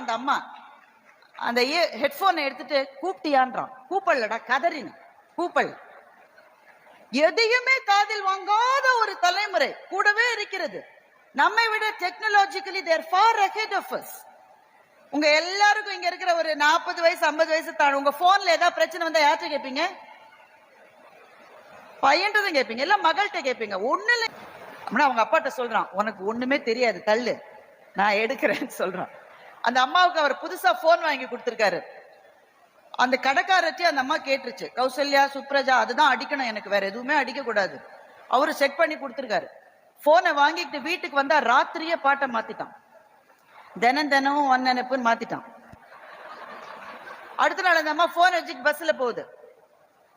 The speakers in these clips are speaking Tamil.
அந்த அம்மா அந்த ஹெட்ஃபோனை எடுத்துட்டு கூப்பிட்டியான்றான். கூப்பல்லடா கதறின. கூப்பல். எதையுமே காதில் வாங்காத ஒரு தலைமுறை கூடவே இருக்கிறது. நம்மை விட technologically they're far ahead of us உங்க எல்லாருக்கும் இங்க இருக்கிற ஒரு நாற்பது வயசு ஐம்பது வயசு தாழ் உங்க போன்ல ஏதாவது பிரச்சனை வந்தா யார்கிட்ட கேட்பீங்க பையன்ட்டதும் கேட்பீங்க இல்ல மகள்கிட்ட கேட்பீங்க ஒண்ணு இல்லை அப்படின்னா அவங்க அப்பாட்ட சொல்றான் உனக்கு ஒண்ணுமே தெரியாது தள்ளு. நான் எடுக்கிறேன்னு சொல்றான். அந்த அம்மாவுக்கு அவர் புதுசா போன் வாங்கி கொடுத்துருக்காரு. அந்த கடைக்காரர்ட்டி அந்த அம்மா கேட்டுருச்சு. கௌசல்யா சுப்ரஜா அதுதான் அடிக்கணும் எனக்கு வேற எதுவுமே அடிக்க கூடாது. அவரு செட் பண்ணி கொடுத்துருக்காரு. போனை வாங்கிட்டு வீட்டுக்கு வந்தா ராத்திரியே பாட்டை மாத்திட்டான். தினம் தினமும் ஒன் நினைப்புன்னு மாத்திட்டான். அடுத்த நாள் அந்த அம்மா போன் வச்சுட்டு பஸ்ல போகுது.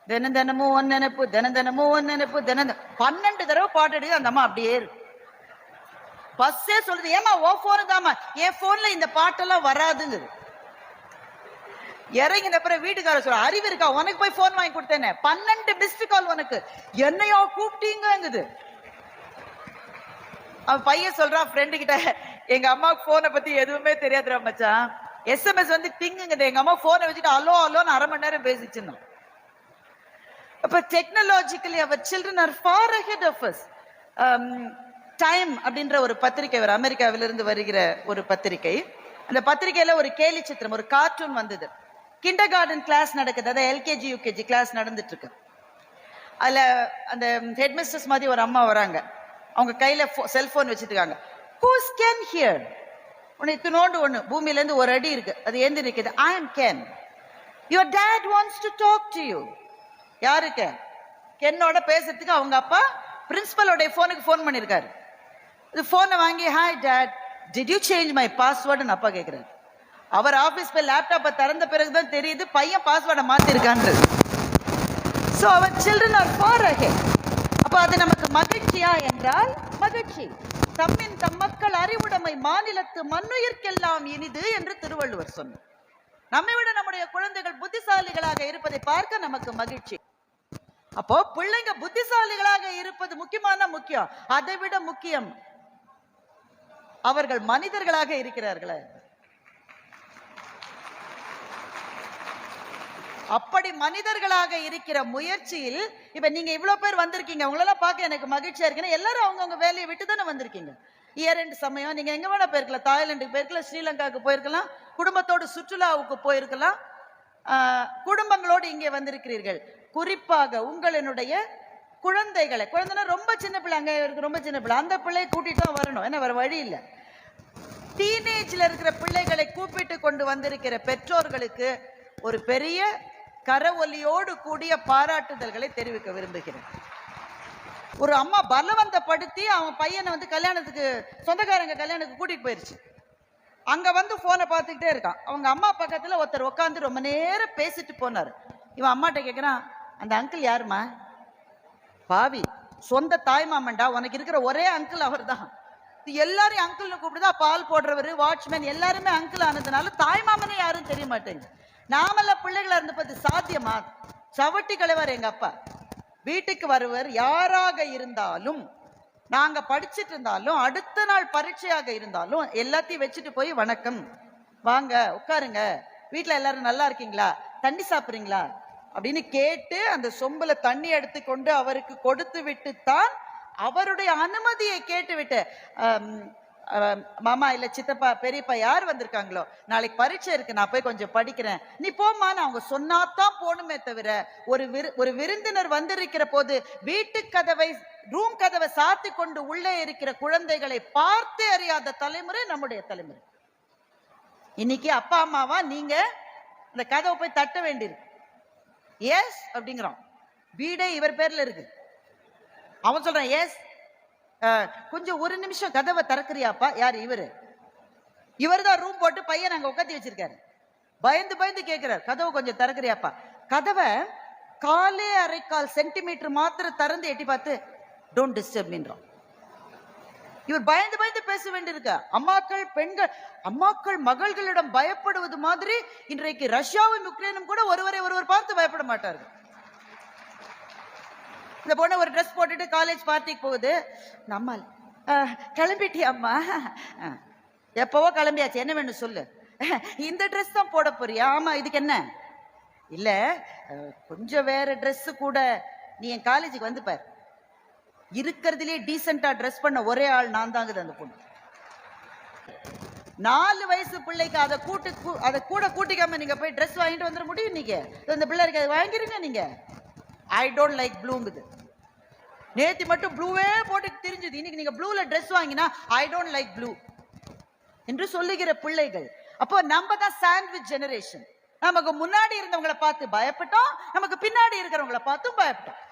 தினம் தினமும் ஒன் நினைப்பு தினம் தினமும் ஒன் நினைப்பு தினம் பன்னெண்டு தடவை பாட்டு அடிக்குது. அந்த அம்மா அப்படியே இருக்கு. பஸ்ஸே சொல்லுது ஏமா ஓ போன் தாமா என் போன்ல இந்த பாட்டெல்லாம் வராதுங்குது. இறங்கின பிறகு வீட்டுக்கார சொல்ல அறிவு இருக்கா? உனக்கு போய் போன் வாங்கி கொடுத்தேனே. பன்னெண்டு மிஸ்டு கால் உனக்கு. என்னையோ கூப்பிட்டீங்கங்குது. அவன் பையன் சொல்றான் ஃப்ரெண்டு கிட்ட எங்க அம்மாவுக்கு போனை பத்தி எதுவுமே தெரியாதுடா மச்சான். எஸ்எம்எஸ் வந்து டிங்குங்குது எங்க அம்மா போனை வச்சுட்டு அலோ அலோன்னு அரை மணி நேரம் பேசிச்சிருந்தோம் அப்ப technologically our children are far ahead of us Time அப்படின்ற ஒரு பத்திரிகை ஒரு அமெரிக்காவிலிருந்து வருகிற ஒரு பத்திரிகை அந்த பத்திரிகையில ஒரு கேலி சித்திரம் ஒரு கார்ட்டூன் வந்தது. கிண்டர் கார்டன் கிளாஸ் நடக்குது அதாவது எல்கேஜி யூகேஜி கிளாஸ் நடந்துட்டு இருக்கு அதுல அந்த ஹெட் மிஸ்டர்ஸ் மாதிரி ஒரு அம்மா வராங்க. அவங்க கையில செல்போன் வச்சிருக்காங்க. இருக்காங்க ஹூஸ் கேன் ஹியர் உன்னை இத்தினோண்டு ஒண்ணு. பூமியில இருந்து ஒரு அடி இருக்கு. அது ஏந்தி நிற்குது I am Ken your dad wants to talk to you யாருக்கு கென்னோட பேசுறதுக்கு அவங்க அப்பா பிரின்சிபலோட போனுக்கு ஃபோன் பண்ணிருக்காரு. இது போனை வாங்கி hi dad did you change my பாஸ்வேர்டுன்னு அப்பா கேட்குறாரு. அவர் ஆஃபீஸ் போய் லேப்டாப்பை திறந்த பிறகுதான் தெரியுது பையன் பாஸ்வேர்டை மாத்திருக்கான்றது. So our children are far ahead அப்போ அது நமக்கு மகிழ்ச்சியா என்றால் மகிழ்ச்சி. தம்மின் தம் மக்கள் அறிவுடைமை மாநிலத்து மண்ணுயிர்க்கெல்லாம் இனிது என்று திருவள்ளுவர் சொன்னார். நம்மை விட நம்முடைய குழந்தைகள் புத்திசாலிகளாக இருப்பதை பார்க்க நமக்கு மகிழ்ச்சி. அப்போ பிள்ளைங்க புத்திசாலிகளாக இருப்பது முக்கியமான முக்கியம். அதை விட முக்கியம் அவர்கள் மனிதர்களாக இருக்கிறார்களே. அப்படி மனிதர்களாக இருக்கிற முயற்சியில் இப்ப நீங்க இவ்வளவு பேர் வந்திருக்கீங்க உங்களெல்லாம் பார்க்க எனக்கு மகிழ்ச்சியா இருக்குன்னா எல்லாரும் அவங்கவுங்க வேலையை விட்டு தானே வந்திருக்கீங்க. இயர் ரெண்டு சமயம் நீங்க எங்க வேணா போயிருக்கலாம் தாய்லாண்டுக்கு போயிருக்கலாம் ஸ்ரீலங்காவுக்கு போயிருக்கலாம் குடும்பத்தோடு சுற்றுலாவுக்கு போயிருக்கலாம். குடும்பங்களோடு இங்கே வந்திருக்கிறீர்கள். குறிப்பாக உங்களினுடைய குழந்தைகளை குழந்தைனா ரொம்ப சின்ன பிள்ளை அங்கே இருக்கு ரொம்ப சின்ன பிள்ளை. அந்த பிள்ளையை கூட்டிட்டு தான் வரணும். ஏன்னா வேற வழி இல்லை. டீனேஜில் இருக்கிற பிள்ளைகளை கூப்பிட்டு கொண்டு வந்திருக்கிற பெற்றோர்களுக்கு ஒரு பெரிய கரவொலியோடு கூடிய பாராட்டுதல்களை தெரிவிக்க விரும்புகிறேன். ஒரு அம்மா பலவந்தப்படுத்தி அவன் பையனை வந்து கல்யாணத்துக்கு சொந்தக்காரங்க கல்யாணத்துக்கு கூட்டிட்டு போயிருச்சு. அங்க வந்து ஃபோனை பார்த்துக்கிட்டே இருக்கான். அவங்க அம்மா பக்கத்துல ஒருத்தர் உட்காந்து ரொம்ப நேரம் பேசிட்டு போனாரு. இவன் அம்மாட்ட கேட்குறான் அந்த அங்கிள் யாருமா பாவி சொந்த தாய் மாமன்டா உனக்கு இருக்கிற ஒரே அங்கிள் அவர் தான் எல்லாரையும் அங்கிள்னு கூப்பிடுதா பால் போடுறவர் வாட்ச்மேன் எல்லாருமே அங்கிள் ஆனதுனால தாய் மாமனே யாரும் தெரிய மாட்டேங்குது. நாமெல்லாம் பிள்ளைகளா பார்த்து சாத்தியமா? சவட்டி கலைவர் எங்க அப்பா. வீட்டுக்கு வருவர் யாராக இருந்தாலும் நாங்க படிச்சிட்டு இருந்தாலும் அடுத்த நாள் பரீட்சையாக இருந்தாலும் எல்லாத்தையும் வச்சுட்டு போய் வணக்கம். வாங்க உட்காருங்க. வீட்டுல எல்லாரும் நல்லா இருக்கீங்களா? தண்ணி சாப்பிடுறீங்களா? அப்படின்னு கேட்டு அந்த சொம்புல தண்ணி எடுத்து கொண்டு அவருக்கு கொடுத்து விட்டு தான் அவருடைய அனுமதியை கேட்டுவிட்டு மாமா இல்ல சித்தப்பா பெரியப்பா யார் வந்திருக்காங்களோ? நாளைக்கு பரீட்சை இருக்கு நான் போய் கொஞ்சம் படிக்கிறேன். நீ போம்மா நான் அவங்க சொன்னாதான் போகணுமே தவிர ஒரு விரு ஒரு விருந்தினர் வந்திருக்கிற போது வீட்டு கதவை ரூம் கதவை சாத்தி கொண்டு உள்ளே இருக்கிற குழந்தைகளை பார்த்தே அறியாத தலைமுறை நம்முடைய தலைமுறை. இன்னைக்கு அப்பா அம்மாவா நீங்க அந்த கதவை போய் தட்ட வேண்டியிருக்கு. எஸ் அப்படிங்கிறான். வீடே இவர் பேர்ல இருக்கு. அவன் சொல்றான் எஸ் கொஞ்சம் ஒரு நிமிஷம் கதவை திறக்கிறியாப்பா? யார்? இவரு. இவர் தான் ரூம் போட்டு பையன் அங்கே உட்காந்து வச்சிருக்காரு. பயந்து பயந்து கேட்கிறார் கதவை கொஞ்சம் திறக்கிறியாப்பா? கதவை காலே அரைக்கால் சென்டிமீட்டர் மாத்திரம் திறந்து எட்டி பார்த்து டோன்ட் டிஸ்டர்ப் மீன்றான் இவர் பயந்து பயந்து பேச வேண்டியிருக்க. அம்மாக்கள் பெண்கள் அம்மாக்கள் மகள்களிடம் பயப்படுவது மாதிரி இன்றைக்கு ரஷ்யாவும் யுக்ரைனும் கூட ஒருவரை ஒருவர் பார்த்து பயப்பட மாட்டார்கள். இந்த பொண்ணு ஒரு ட்ரெஸ் போட்டுட்டு காலேஜ் பார்ட்டிக்கு போகுது. நம்மால் "அஹ், கிளம்பிட்டியாம்மா எப்பவோ கிளம்பியாச்சு. என்ன வேணும் சொல்லு. இந்த ட்ரெஸ் தான் போட போறியா? ஆமா இதுக்கு என்ன? இல்ல கொஞ்சம் வேற ட்ரெஸ் கூட. நீ என் காலேஜுக்கு வந்து பாரு. இருக்கிறதுலே டீசெண்டா ட்ரெஸ் பண்ண ஒரே ஆள் நான் தாங்குது அந்த பொண்ணு. நாலு வயசு பிள்ளைக்கு அதை கூட்டு கூ- அதை கூட கூட்டிக்காம நீங்க போய் ட்ரெஸ் வாங்கிட்டு வந்துட முடியும் நீங்க இந்த பிள்ளைக்கு அதை வாங்கிருங்க நீங்க. ஐ டோன்ட் லைக் ப்ளூங்குது நேத்தி மட்டும் ப்ளூவே போட்டு தெரிஞ்சுது. இன்னைக்கு நீங்க ப்ளூல ட்ரெஸ் வாங்கினா ஐ டோன்ட் லைக் ப்ளூ என்று சொல்லுகிற பிள்ளைகள். அப்போ நம்ம தான் சாண்ட்விச் ஜெனரேஷன் நமக்கு முன்னாடி இருந்தவங்களை பார்த்து பயப்பட்டோம். நமக்கு பின்னாடி இருக்கிறவங்கள பார்த்தும் பயப்பட்டோம்.